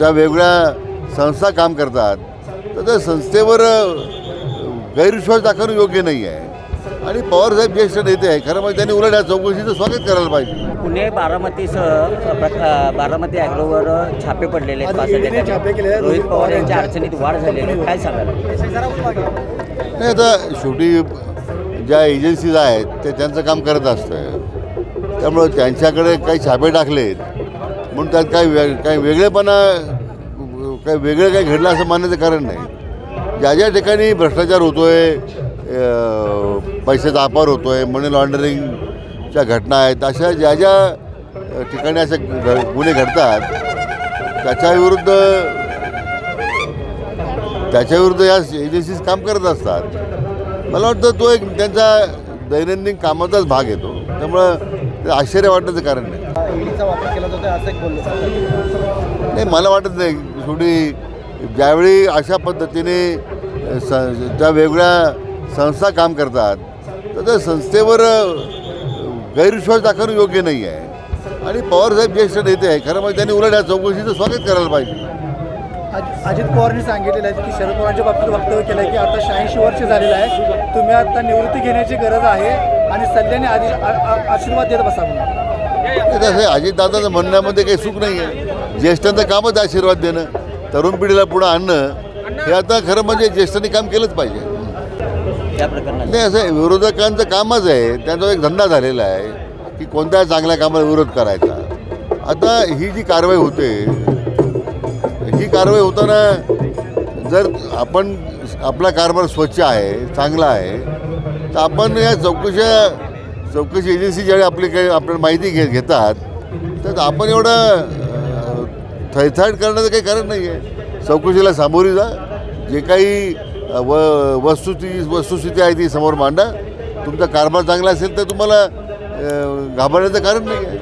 त्या वेगळ्या संस्था काम करतात तर त्या संस्थेवर गैरविश्वास दाखवणं योग्य नाही आहे. आणि पवारसाहेब ज्येष्ठ नेते आहे खरं म्हणजे त्यांनी उलट या चौकशीचं स्वागत करायला पाहिजे. पुणे बारामतीसह बारामती ॲग्रोवर छापे पडलेले आहेत. रोहित पवार यांच्या अडचणीत वाढ झालेली काय सांगाल? नाही आता शेवटी ज्या एजन्सीज आहेत ते त्यांचं काम करत असतं. त्यामुळं त्यांच्याकडे काही छापे टाकलेत म्हणून त्यात काही वे काही वेगळेपणा काही वेगळं काही घडलं असं मानण्याचं कारण नाही. ज्या ज्या ठिकाणी भ्रष्टाचार होतो आहे पैशाचा अपार होतो आहे मनी लॉन्ड्रिंगच्या घटना आहेत अशा ज्या ज्या ठिकाणी असे घ- गुन्हे घडतात त्याच्याविरुद्ध त्याच्याविरुद्ध या एजन्सीज काम करत असतात. मला वाटतं तो एक त्यांचा दैनंदिन कामाचाच भाग येतो त्यामुळं ते आश्चर्य वाटण्याचं कारण नाही. ईडीचा वापर केला जातो असं एक बोललो नाही मला वाटत नाही. शेवटी ज्यावेळी अशा पद्धतीने स त्या वेगळ्या संस्था काम करतात तर त्या संस्थेवर गैरविश्वास दाखवणं योग्य नाही आहे. आणि पवारसाहेब ज्येष्ठ नेते आहे खरं म्हणजे त्यांनी उलट या चौकशीचं स्वागत करायला पाहिजे. अज- अजित पवारने सांगितलेलं आहे की शरद पवारांच्या बाबतीत वक्तव्य केलं आहे की आता शहाऐंशी वर्ष झालेलं आहे. तुम्ही आता निवृत्ती घेण्याची गरज आहे. आणि सल्ल्याने आधी आशीर्वाद देत बसा म्हणून. ते तसं अजितदादाचं म्हणण्यामध्ये काही सुख नाही आहे ज्येष्ठांचं कामच आशीर्वाद देणं तरुण पिढीला पुढं आणणं हे आता खरं म्हणजे ज्येष्ठांनी काम केलंच पाहिजे. नाही असं विरोधकांचं कामच आहे त्यांचा एक धंदा झालेला आहे की कोणत्या चांगल्या कामाला विरोध करायचा. आता ही जी कारवाई होते ही कारवाई होताना जर आपण आपला कारभार स्वच्छ आहे चांगला आहे तर आपण या चौकशा चौकशी एजन्सी ज्यावेळी आपली काही आपल्याला माहिती घे घेतात तर आपण एवढं थैथाट करण्याचं काही कारण नाही आहे. चौकशीला सामोरी जा. जे काही व वस्तुस्थिती वस्तुस्थिती आहे ती समोर मांडा. तुमचा कारभार चांगला असेल तर तुम्हाला घाबरण्याचं कारण नाही आहे.